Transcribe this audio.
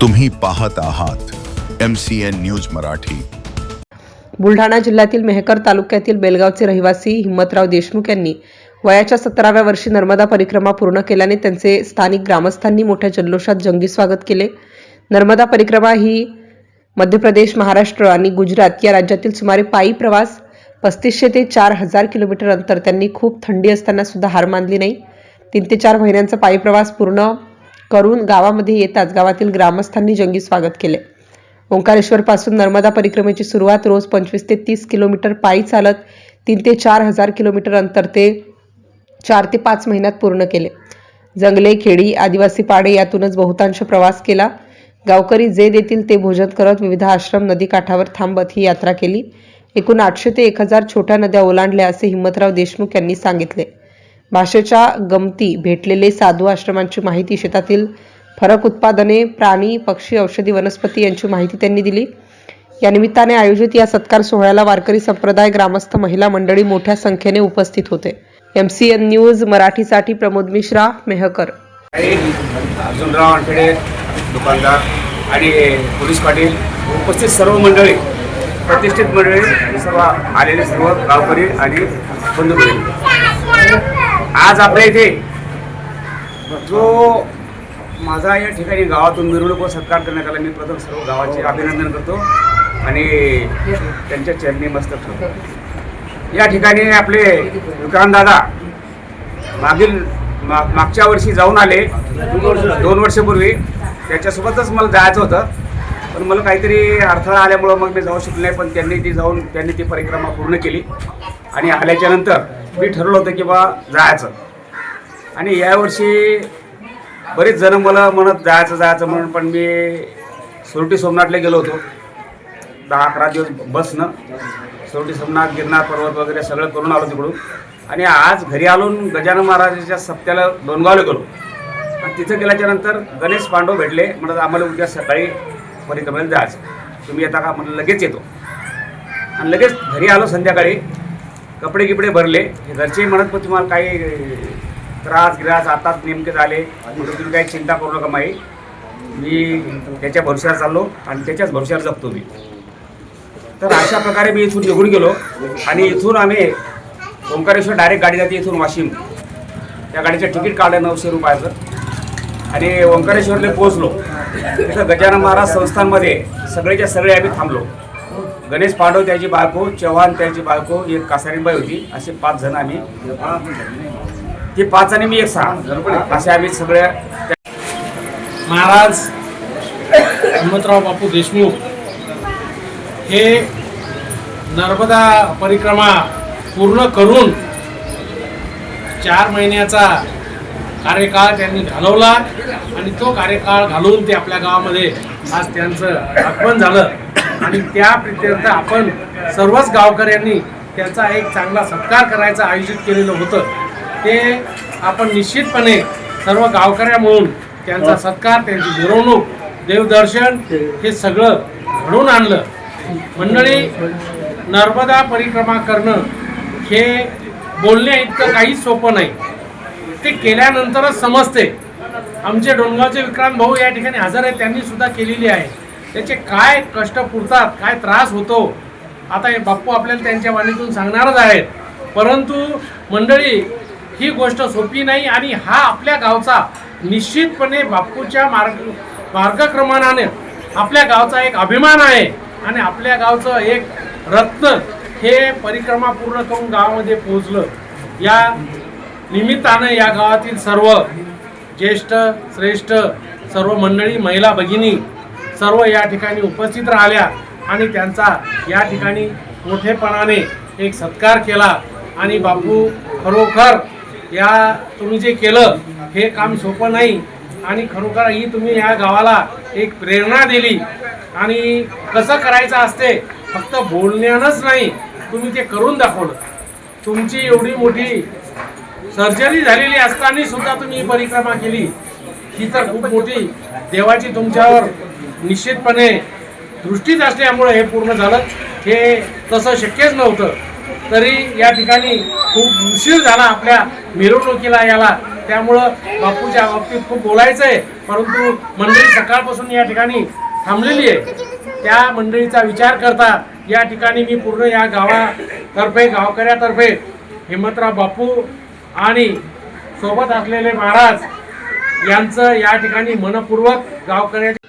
तुम्ही पाहत आहात M C N news Marathi. Buldhana जिल्ह्यातील मेहकर तालुक्यातील बेलगावचे रहिवासी हिम्मतराव देशमुख यांनी वयाच्या सतराव्या वर्षी नर्मदा परिक्रमा पूर्ण केल्याने त्यांचे स्थानिक ग्रामस्थांनी मोठ्या जल्लोषात जंगी स्वागत केले. नर्मदा परिक्रमा ही मध्य प्रदेश महाराष्ट्र आणि गुजरात या राज्यातील सुमारे पायी प्रवास पस्तीसशे ते चार हजार किलोमीटर अंतर त्यांनी खूप थंडी असताना सुद्धा हार मानली नाही. तीन ते चार महिन्यांचा पायी प्रवास पूर्ण करून गावामध्ये येताच गावातील ग्रामस्थांनी जंगी स्वागत केले. ओंकारेश्वरपासून नर्मदा परिक्रमेची सुरुवात रोज पंचवीस ते तीस किलोमीटर पायी चालत तीन ते चार हजार किलोमीटर अंतर ते चार ते पाच महिन्यात पूर्ण केले. जंगले खेडी आदिवासी पाडे यातूनच बहुतांश प्रवास केला. गावकरी जे देतील ते भोजन करत विविध आश्रम नदीकाठावर थांबत ही यात्रा केली. एकूण आठशे ते एक हजार छोट्या नद्या ओलांडल्या असे हिम्मतराव देशमुख यांनी सांगितले. भाषेच्या गमती भेटलेले साधू आश्रमांची माहिती शेतातील फरक उत्पादने प्राणी पक्षी औषधी वनस्पती यांची माहिती त्यांनी दिली. या निमित्ताने आयोजित या सत्कार सोहळ्याला वारकरी संप्रदाय ग्रामस्थ महिला मंडळी मोठ्या संख्येने उपस्थित होते. एम सी एन न्यूज मराठीसाठी प्रमोद मिश्रा मेहकर. अर्जुनराव आणखेडे दुकानदार आणि पोलीस पाटील उपस्थित सर्व मंडळी प्रतिष्ठित मंडळी सर्व आलेले सर्व गावकरी आणि बंधू आज आपल्या इथे जो माझा या ठिकाणी गावातून मिरवणूक सत्कार करण्यात आला मी प्रथम सर्व गावाचे अभिनंदन करतो आणि त्यांच्या चरणी मस्तक ठेवतो. या ठिकाणी आपले विक्रांतदादा मागील माग मागच्या वर्षी जाऊन आले दोन वर्षापूर्वी. त्याच्यासोबतच मला जायचं होतं. पण मला काहीतरी अडथळा आल्यामुळं मग मी जाऊ शकलो नाही पण त्यांनी ती जाऊन त्यांनी ती परिक्रमा पूर्ण केली. आणि आल्याच्यानंतर मी ठरवलं होतं की बा जायचं. आणि यावर्षी बरेच जण मला म्हणत जायचं जायचं म्हणून पण मी सुरटी सोमनाथला गेलो होतो. दहा अकरा दिवस बसनं शेवटी सोमनाथ गिरनार पर्वत वगैरे सगळं करून आलो तिकडून. आणि आज घरी आलून गजानन महाराजाच्या सप्त्याला डोनगावला गेलो. आणि तिथं गेल्याच्यानंतर गणेश पांडव भेटले म्हणत आम्हाला उद्या सकाळी परिक्रमेला जायचं. तुम्ही येता का? म्हणलं लगेच येतो. आणि लगेच घरी आलो संध्याकाळी. कपडे गिपडे भरले. हे घरचे म्हणत पण तुम्हाला काही त्रास गिरास आताच नेमके झाले. तुम्ही काही चिंता करू नका माई. मी त्याच्या भरोश्यावर चाललो आणि त्याच्याच भरोश्यावर जगतो मी. तर अशा प्रकारे मी इथून निघून गेलो आणि इथून आम्ही ओंकारेश्वर डायरेक्ट गाडी जाते इथून वाशिम. त्या गाडीचं तिकीट काढलं नऊशे रुपयाचं. आणि ओंकारेश्वरला पोहोचलो. तिथं गजानन महाराज संस्थानमध्ये सगळेच्या सगळे आम्ही थांबलो. गणेश पांडव त्याची बायको चव्हाण त्याची बायको एक कासारीबाई होती. असे पाच जण आम्ही. ते पाच आणि मी एक सहा. असे आम्ही सगळ्या महाराज हनुमंतराव बापू देशमुख हे नर्मदा परिक्रमा पूर्ण करून चार महिन्याचा कार्यकाळ त्यांनी घालवला आणि तो कार्यकाळ घालून ते आपल्या गावामध्ये आज त्यांचं आगमन झालं. आणि त्या प्रित्यर्थ आपण सर्वच गावकऱ्यांनी त्याचा एक चांगला सत्कार करायचं आयोजित केलेलं होतं. ते आपण निश्चितपणे सर्व गावकऱ्या म्हणून त्यांचा सत्कार त्यांची मिरवणूक देवदर्शन हे. सगळं घडवून आणलं. मंडळी नर्मदा परिक्रमा करणं हे बोलण्या इतकं काहीच सोपं नाही. ते केल्यानंतरच समजते. आमचे डोंगावचे विक्रांत भाऊ या ठिकाणी हजर आहेत त्यांनी सुद्धा केलेली आहे. त्याचे काय कष्ट पुरतात काय त्रास होतो आता हे बाप्पू आपल्याला त्यांच्या वाणीतून सांगणारच आहेत. परंतु मंडळी ही गोष्ट सोपी नाही आणि हा आपल्या गावचा निश्चितपणे बाप्पूच्या मार्ग मार्गक्रमणाने आपल्या गावचा एक अभिमान आहे आणि आपल्या गावचं एक रत्न हे परिक्रमा पूर्ण करून गावामध्ये पोहोचलं. या निमित्तानं या गावातील सर्व ज्येष्ठ श्रेष्ठ सर्व मंडळी महिला भगिनी सर्व या ठिकाणी उपस्थित राहिल्या आणि त्यांचा या ठिकाणी मोठेपणाने एक सत्कार केला. आणि बापू खरोखर या तुम्ही जे केलं हे काम सोपं नाही. आणि खरोखर ही तुम्ही या गावाला एक प्रेरणा दिली. आणि कसं करायचं असते फक्त बोलण्यानंच नाही तुम्ही ते करून दाखवलं. तुमची एवढी मोठी सर्जरी झालेली असताना सुद्धा तुम्ही ही परिक्रमा केली. ही तर खूप मोठी देवाची तुमच्यावर निश्चितपणे दृष्टीत असल्यामुळे हे पूर्ण झालं. हे तसं शक्यच नव्हतं. तरी या ठिकाणी खूप उशीर झाला आपल्या मिरवणुकीला याला. त्यामुळं बापूच्या बाबतीत खूप बोलायचं आहे परंतु मंडळी सकाळपासून या ठिकाणी थांबलेली आहे. त्या मंडळीचा विचार करता या ठिकाणी मी पूर्ण या गावातर्फे गावकऱ्यातर्फे हिम्मतराव बापू आणि सोबत असलेले महाराज यांचं या ठिकाणी मनपूर्वक गावकऱ्याचे